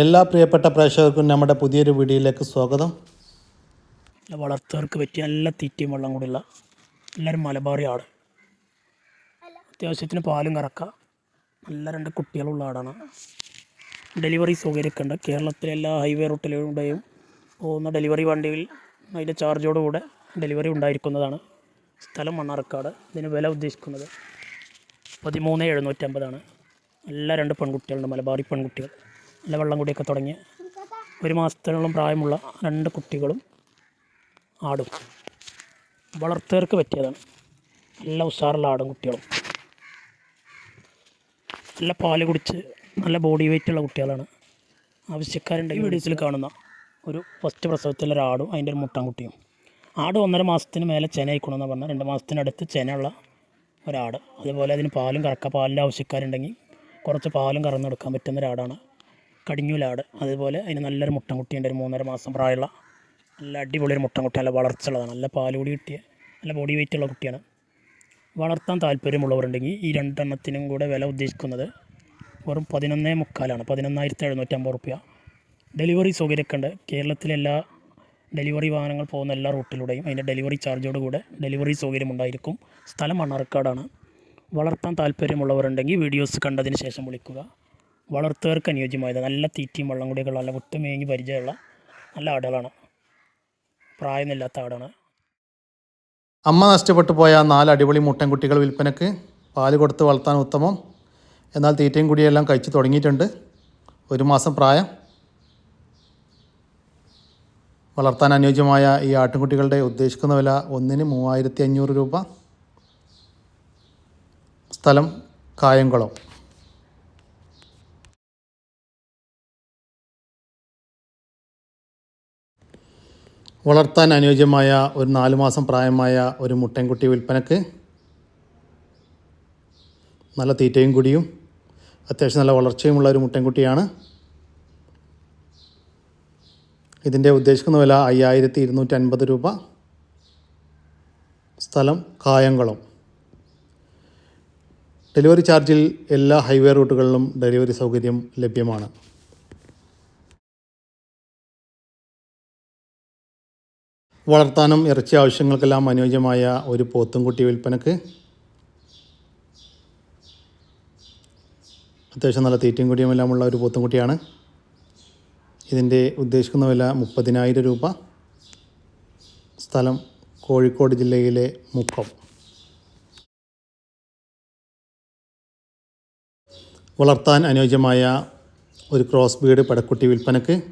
എല്ലാ പ്രിയപ്പെട്ട പ്രേക്ഷകർക്കും നമ്മുടെ പുതിയൊരു വീഡിയോയിലേക്ക് സ്വാഗതം. വളർത്തവർക്ക് പറ്റിയ നല്ല തീറ്റയും വെള്ളം കൂടിയുള്ള എല്ലാവരും മലബാറി ആട് അത്യാവശ്യത്തിന് പാലും കറക്കുക നല്ല രണ്ട് കുട്ടികളുള്ള ആടാണ്. ഡെലിവറി സൗകര്യമൊക്കെ ഉണ്ട് കേരളത്തിലെ എല്ലാ ഹൈവേ റൂട്ടിലൂടെയും പോകുന്ന ഡെലിവറി വണ്ടിയിൽ അതിന്റെ ചാർജോടുകൂടെ ഡെലിവറി ഉണ്ടായിരിക്കുന്നതാണ്. സ്ഥലം മണ്ണാർക്കാട്. ഇതിന് വില ഉദ്ദേശിക്കുന്നത് പതിമൂന്ന് എഴുന്നൂറ്റമ്പതാണ്. എല്ലാ രണ്ട് പെൺകുട്ടികളുണ്ട്. മലബാറി പെൺകുട്ടികൾ. നല്ല വെള്ളം കൂടിയൊക്കെ തുടങ്ങി ഒരു മാസത്തിനോളം പ്രായമുള്ള രണ്ട് കുട്ടികളും ആടും. വളർത്തുകാർക്ക് പറ്റിയതാണ്. നല്ല ഉഷാറുള്ള ആടും കുട്ടികളും. നല്ല പാൽ കുടിച്ച് നല്ല ബോഡി വെയിറ്റ് ഉള്ള കുട്ടികളാണ്. ഈ വീഡിയോസിൽ കാണുന്ന ഒരു ഫസ്റ്റ് പ്രസവത്തിലെ ഒരു ആടും അതിന്റെ ഒരു മുട്ടാൻകുട്ടിയും ആട് ഒന്നര മാസത്തിന് മേലെ ചെന ആയിക്കണമെന്ന് പറഞ്ഞാൽ രണ്ട് മാസത്തിനടുത്ത് ചെനയുള്ള ഒരാട്. അതുപോലെ അതിന് പാലും കറക്കുക പാലിന്റെ ആവശ്യക്കാരുണ്ടെങ്കിൽ കുറച്ച് പാലും കറന്നെടുക്കാൻ പറ്റുന്ന ഒരാടാണ് കടിഞ്ഞൂലാട്. അതുപോലെ അതിന് നല്ലൊരു മുട്ടൻകുട്ടിയുണ്ട് ഒരു മൂന്നര മാസം പ്രായമുള്ള. നല്ല അടിപൊളി ഒരു മുട്ടൻകുട്ടി നല്ല വളർച്ചയുള്ളതാണ്. നല്ല പാൽ കൂടി കിട്ടിയ നല്ല ബോഡി വെയിറ്റ് ഉള്ള കുട്ടിയാണ്. വളർത്താൻ താല്പര്യമുള്ളവരുണ്ടെങ്കിൽ ഈ രണ്ടെണ്ണത്തിനും കൂടെ വില ഉദ്ദേശിക്കുന്നത് വെറും പതിനൊന്നേ മുക്കാലാണ്. പതിനൊന്നായിരത്തി എഴുന്നൂറ്റമ്പത് റുപ്യ. ഡെലിവറി സൗകര്യമൊക്കെ ഉണ്ട്. കേരളത്തിലെ എല്ലാ ഡെലിവറി വാഹനങ്ങൾ പോകുന്ന എല്ലാ റൂട്ടിലൂടെയും അതിന്റെ ഡെലിവറി ചാർജോട് കൂടെ ഡെലിവറി സൗകര്യമുണ്ടായിരിക്കും. സ്ഥലം മണ്ണാർക്കാടാണ്. വളർത്താൻ താല്പര്യമുള്ളവരുണ്ടെങ്കിൽ വീഡിയോസ് കണ്ടതിന് ശേഷം വിളിക്കുക. വളർത്തുകാർക്ക് അനുയോജ്യമായത്. നല്ല തീറ്റയും വെള്ളം കൂടിയൊക്കെ നല്ല ഒട്ടുമേങ്ങി മേങ്ങി പരിചയമുള്ള നല്ല ആടുകളാണ്. പ്രായമില്ലാത്ത ആടാണ്. അമ്മ നഷ്ടപ്പെട്ടു പോയ നാല് അടിപൊളി മുട്ടൻകുട്ടികൾ വിൽപ്പനക്ക് പാൽ കൊടുത്ത് വളർത്താൻ ഉത്തമം. എന്നാൽ തീറ്റയും കുടിയെല്ലാം കഴിച്ചു തുടങ്ങിയിട്ടുണ്ട്. ഒരു മാസം പ്രായം. വളർത്താൻ അനുയോജ്യമായ ഈ ആട്ടിൻകുട്ടികളുടെ ഉദ്ദേശിക്കുന്ന വില ഒന്നിന് മൂവായിരത്തി അഞ്ഞൂറ് രൂപ. സ്ഥലം കായംകുളം. വളർത്താൻ അനുയോജ്യമായ ഒരു നാല് മാസം പ്രായമായ ഒരു മുട്ടൻകുട്ടി വിൽപ്പനക്ക് നല്ല തീറ്റയും കുടിയും അത്യാവശ്യം നല്ല വളർച്ചയുമുള്ള ഒരു മുട്ടൻകുട്ടിയാണ്. ഇതിന്റെ ഉദ്ദേശിക്കുന്ന വില അയ്യായിരത്തി ഇരുന്നൂറ്റി അൻപത് രൂപ. സ്ഥലം കായംകുളം. ഡെലിവറി ചാർജിൽ എല്ലാ ഹൈവേ റൂട്ടുകളിലും ഡെലിവറി സൗകര്യം ലഭ്യമാണ്. വളർത്താനും ഇറച്ചി ആവശ്യങ്ങൾക്കെല്ലാം അനുയോജ്യമായ ഒരു പോത്തുംകുട്ടി വിൽപ്പനക്ക് അത്യാവശ്യം നല്ല തീറ്റയും കുടിയും എല്ലാമുള്ള ഒരു പോത്തുംകുട്ടിയാണ്. ഇതിന്റെ ഉദ്ദേശിക്കുന്ന വില മുപ്പതിനായിരം രൂപ. സ്ഥലം കോഴിക്കോട് ജില്ലയിലെ മുക്കം. വളർത്താൻ അനുയോജ്യമായ ഒരു ക്രോസ് ബീഡ് പടക്കുട്ടി വിൽപ്പനക്ക്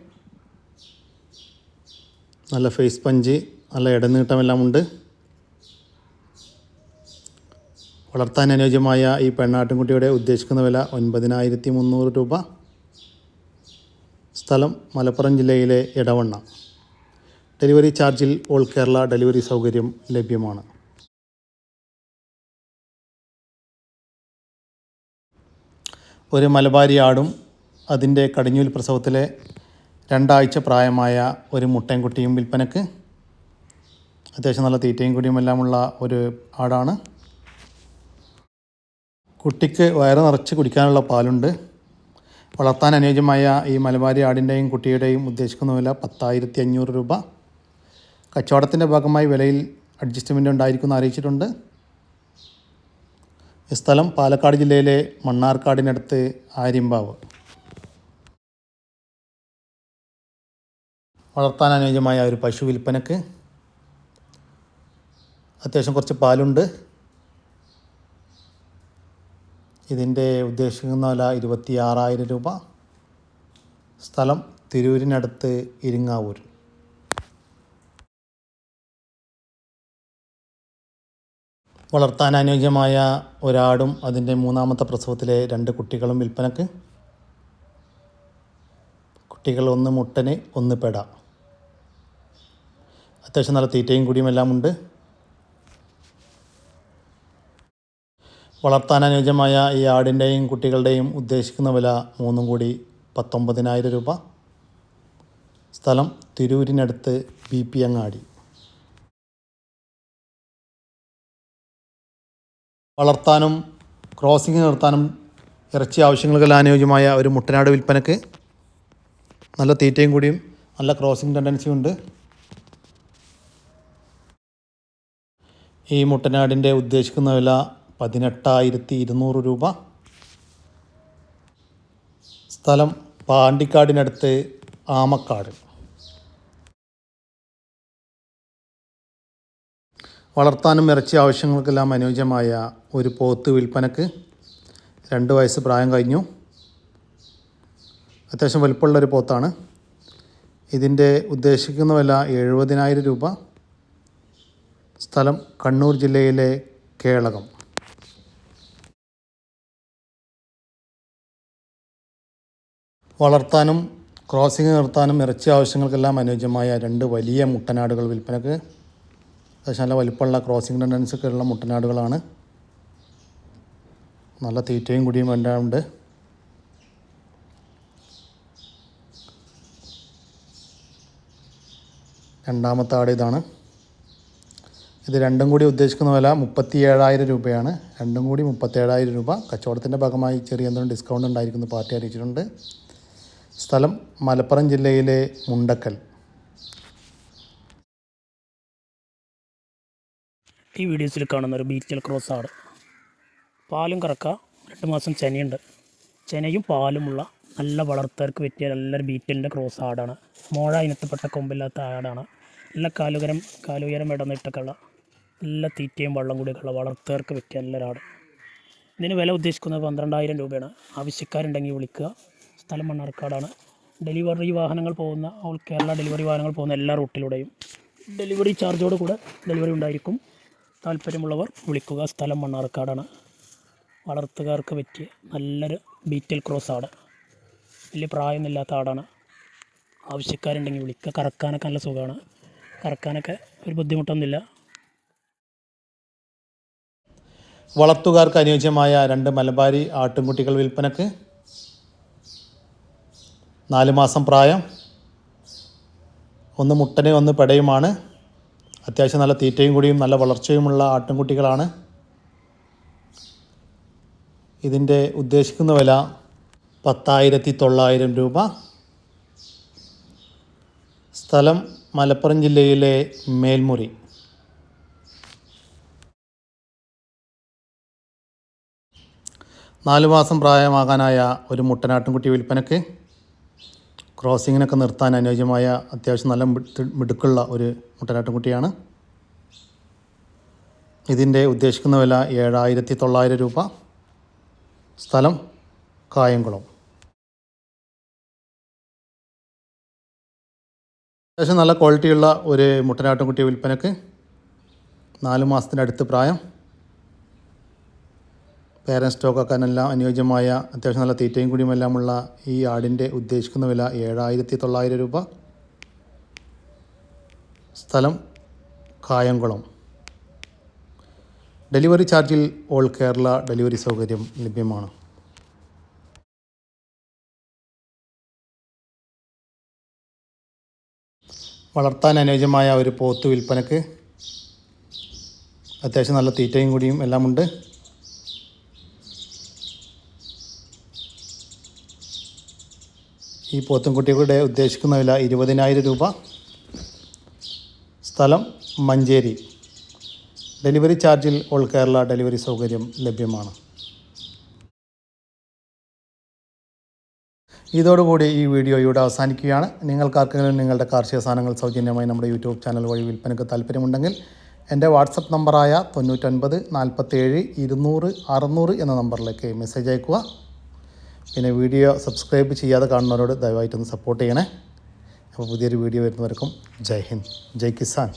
നല്ല ഫേസ് പഞ്ച് നല്ല ഇടനീട്ടമെല്ലാം ഉണ്ട്. വളർത്താൻ അനുയോജ്യമായ ഈ പെണ്ണാട്ടിൻകുട്ടിയുടെ ഉദ്ദേശിക്കുന്ന വില ഒൻപതിനായിരത്തി മുന്നൂറ് രൂപ. സ്ഥലം മലപ്പുറം ജില്ലയിലെ ഇടവണ്ണ ഡെലിവറി ചാർജിൽ ഓൾ കേരള ഡെലിവറി സൗകര്യം ലഭ്യമാണ്. ഒരു മലബാരി ആടും അതിന്റെ കടിഞ്ഞൂൽ പ്രസവത്തിലെ രണ്ടാഴ്ച പ്രായമായ ഒരു മുട്ടൻകുട്ടിയും വിൽപ്പനക്ക് അത്യാവശ്യം നല്ല തീറ്റയും കുടിയും എല്ലാമുള്ള ഒരു ആടാണ്. കുട്ടിക്ക് വയറ് നിറച്ച് കുടിക്കാനുള്ള പാലുണ്ട്. വളർത്താൻ അനുയോജ്യമായ ഈ മലബാരി ആടിന്റെയും കുട്ടിയുടെയും ഉദ്ദേശിക്കുന്ന വില പത്തായിരത്തി അഞ്ഞൂറ് രൂപ. കച്ചവടത്തിന്റെ ഭാഗമായി വിലയിൽ അഡ്ജസ്റ്റ്മെന്റ് ഉണ്ടായിരിക്കുമെന്ന് അറിയിച്ചിട്ടുണ്ട്. സ്ഥലം പാലക്കാട് ജില്ലയിലെ മണ്ണാർക്കാടിനടുത്ത് ആര്യമ്പാവ്. വളർത്താൻ അനുയോജ്യമായ ഒരു പശു വിൽപ്പനക്ക് അത്യാവശ്യം കുറച്ച് പാലുണ്ട്. ഇതിന്റെ ഉദ്ദേശിക്കുന്ന വില ഇരുപത്തി ആറായിരം രൂപ സ്ഥലം തിരൂരിനടുത്ത് ഇരിങ്ങാവൂർ. വളർത്താൻ അനുയോജ്യമായ ഒരാടും അതിന്റെ മൂന്നാമത്തെ പ്രസവത്തിലെ രണ്ട് കുട്ടികളും വിൽപ്പനക്ക്. കുട്ടികൾ ഒന്ന് മുട്ടന് ഒന്ന് പെട. അത്യാവശ്യം നല്ല തീറ്റയും കൂടിയും എല്ലാം ഉണ്ട്. വളർത്താൻ അനുയോജ്യമായ ഈ ആടിന്റെയും കുട്ടികളുടെയും ഉദ്ദേശിക്കുന്ന വില മൂന്നും കൂടി പത്തൊമ്പതിനായിരം രൂപ. സ്ഥലം തിരൂരിനടുത്ത് ബി പി അങ്ങാടി. വളർത്താനും ക്രോസിംഗ് നിർത്താനും ഇറച്ചി ആവശ്യങ്ങൾക്കെല്ലാം അനുയോജ്യമായ ഒരു മുട്ടനാട് വിൽപ്പനക്ക് നല്ല തീറ്റയും കൂടിയും നല്ല ക്രോസിംഗ് ടെൻഡൻസിയും ഉണ്ട്. ഈ മുട്ടനാടിന്റെ ഉദ്ദേശിക്കുന്ന വില പതിനെട്ടായിരത്തി ഇരുന്നൂറ് രൂപ. സ്ഥലം പാണ്ടിക്കാടിനടുത്ത് ആമക്കാട്. വളർത്താനും ഇറച്ചി ആവശ്യങ്ങൾക്കെല്ലാം അനുയോജ്യമായ ഒരു പോത്ത് വിൽപ്പനക്ക് രണ്ട് വയസ്സ് പ്രായം കഴിഞ്ഞു. അത്യാവശ്യം വലിപ്പമുള്ളൊരു പോത്താണ്. ഇതിന്റെ ഉദ്ദേശിക്കുന്ന വില എഴുപതിനായിരം രൂപ. സ്ഥലം കണ്ണൂർ ജില്ലയിലെ കേളകം. വളർത്താനും ക്രോസിംഗ് നിർത്താനും ഇറച്ചി ആവശ്യങ്ങൾക്കെല്ലാം അനുയോജ്യമായ രണ്ട് വലിയ മുട്ടനാടുകൾ വിൽപ്പനക്ക്. അത്യാവശ്യം നല്ല വലിപ്പമുള്ള ക്രോസിംഗ് ടെൻഡൻസ് ഒക്കെ ഉള്ള മുട്ടനാടുകളാണ്. നല്ല തീറ്റയും കുടിയും വേണ്ടതുണ്ട് രണ്ടാമത്തെ ആട് ഇതാണ്. ഇത് രണ്ടും കൂടി ഉദ്ദേശിക്കുന്ന വില മുപ്പത്തി ഏഴായിരം രൂപയാണ്. രണ്ടും കൂടി മുപ്പത്തേഴായിരം രൂപ. കച്ചവടത്തിന്റെ ഭാഗമായി ചെറിയ എന്തെങ്കിലും ഡിസ്കൗണ്ട് ഉണ്ടായിരിക്കുന്നു പാർട്ടി അറിയിച്ചിട്ടുണ്ട്. സ്ഥലം മലപ്പുറം ജില്ലയിലെ മുണ്ടക്കൽ. ഈ വീഡിയോസിൽ കാണുന്ന ഒരു ബീറ്റൽ ക്രോസ് ആണ്. പാലും കറക്ക. രണ്ട് മാസം ചെനയുണ്ട്. ചെനയും പാലുമുള്ള നല്ല വളർത്തവർക്ക് പറ്റിയ നല്ലൊരു ബീറ്റലിന്റെ ക്രോസ് ആടാണ്. മോഴ ഇനത്തിൽപ്പെട്ട കൊമ്പില്ലാത്ത ആടാണ്. നല്ല കാലുകരം കാലുയരം ഇടന്നിട്ടൊക്കെ ഉള്ള നല്ല തീറ്റയും വെള്ളം കൂടിയൊക്കെ ഉള്ള വളർത്തവർക്ക് പറ്റിയ നല്ലൊരാട് ഇതിന് വില ഉദ്ദേശിക്കുന്നത് പന്ത്രണ്ടായിരം രൂപയാണ്. ആവശ്യക്കാരുണ്ടെങ്കിൽ വിളിക്കുക. സ്ഥലം മണ്ണാർക്കാടാണ്. ഡെലിവറി വാഹനങ്ങൾ പോകുന്ന ഓൾ കേരള ഡെലിവറി വാഹനങ്ങൾ പോകുന്ന എല്ലാ റൂട്ടിലൂടെയും ഡെലിവറി ചാർജോട് കൂടെ ഡെലിവറി ഉണ്ടായിരിക്കും. താല്പര്യമുള്ളവർ വിളിക്കുക. സ്ഥലം മണ്ണാർക്കാടാണ്. വളർത്തുകാർക്ക് പറ്റിയ നല്ലൊരു ബീറ്റൽ ക്രോസ് ആട്. വലിയ പ്രായമൊന്നുമില്ലാത്ത ആടാണ്. ആവശ്യക്കാരുണ്ടെങ്കിൽ വിളിക്കുക. കറക്കാനൊക്കെ നല്ല സുഖമാണ്. കറക്കാനൊക്കെ ഒരു ബുദ്ധിമുട്ടൊന്നുമില്ല. വളർത്തുകാർക്ക് അനുയോജ്യമായ രണ്ട് മലബാരി ആട്ടിൻകുട്ടികൾ വിൽപ്പനക്ക് നാല് മാസം പ്രായം. ഒന്ന് മുട്ടനെ ഒന്ന് പെടയുമാണ്. അത്യാവശ്യം നല്ല തീറ്റയും കൂടിയും നല്ല വളർച്ചയുമുള്ള ആട്ടിൻകുട്ടികളാണ് ഇതിന്റെ ഉദ്ദേശിക്കുന്ന വില പത്തായിരത്തി തൊള്ളായിരം രൂപ. സ്ഥലം മലപ്പുറം ജില്ലയിലെ മേൽമുറി. നാല് മാസം പ്രായമാകാനായ ഒരു മുട്ടനാട്ടിൻകുട്ടി വിൽപ്പനയ്ക്ക് ക്രോസിങ്ങിനൊക്കെ നിർത്താൻ അനുയോജ്യമായ അത്യാവശ്യം നല്ല മിടുക്കുള്ള ഒരു മുട്ടനാട്ടിൻകുട്ടിയാണ് ഇതിന്റെ ഉദ്ദേശിക്കുന്ന വില ഏഴായിരത്തി തൊള്ളായിരം രൂപ. സ്ഥലം കായംകുളം. അത്യാവശ്യം നല്ല ക്വാളിറ്റിയുള്ള ഒരു മുട്ടനാട്ടിൻകുട്ടി വിൽപ്പനക്ക് നാല് മാസത്തിനടുത്ത് പ്രായം. പേരൻ സ്റ്റോക്കാക്കാനെല്ലാം അനുയോജ്യമായ അത്യാവശ്യം നല്ല തീറ്റയും കൂടിയുമെല്ലാമുള്ള ഈ ആടിന്റെ ഉദ്ദേശിക്കുന്ന വില ഏഴായിരത്തി തൊള്ളായിരം രൂപ. സ്ഥലം കായംകുളം. ഡെലിവറി ചാർജിൽ ഓൾ കേരള ഡെലിവറി സൗകര്യം ലഭ്യമാണ്. വളർത്താൻ അനുയോജ്യമായ ഒരു പോത്ത് വിൽപ്പനക്ക് അത്യാവശ്യം നല്ല തീറ്റയും കൂടിയും എല്ലാമുണ്ട്. ഈ പോത്തുംകുട്ടികളുടെ ഉദ്ദേശിക്കുന്ന വില ഇരുപതിനായിരം രൂപ. സ്ഥലം മഞ്ചേരി. ഡെലിവറി ചാർജിൽ ഓൾ കേരള ഡെലിവറി സൗകര്യം ലഭ്യമാണ്. ഇതോടുകൂടി ഈ വീഡിയോ ഇവിടെ അവസാനിക്കുകയാണ്. നിങ്ങൾക്കാർക്കെങ്കിലും നിങ്ങളുടെ കാർഷിക സാധനങ്ങൾ സൗജന്യമായി നമ്മുടെ യൂട്യൂബ് ചാനൽ വഴി വിൽപ്പനയ്ക്ക് താല്പര്യമുണ്ടെങ്കിൽ എന്റെ വാട്സപ്പ് നമ്പറായ തൊണ്ണൂറ്റൊൻപത് നാൽപ്പത്തേഴ് ഇരുന്നൂറ് അറുന്നൂറ് എന്ന നമ്പറിലേക്ക് മെസ്സേജ് അയക്കുക പിന്നെ വീഡിയോ സബ്സ്ക്രൈബ് ചെയ്യാതെ കാണുന്നവരോട് ദയവായിട്ടൊന്ന് സപ്പോർട്ട് ചെയ്യണേ. അപ്പോൾ പുതിയൊരു വീഡിയോ വരുന്നവർക്കും ജയ് ഹിന്ദ് ജയ് കിസാൻ.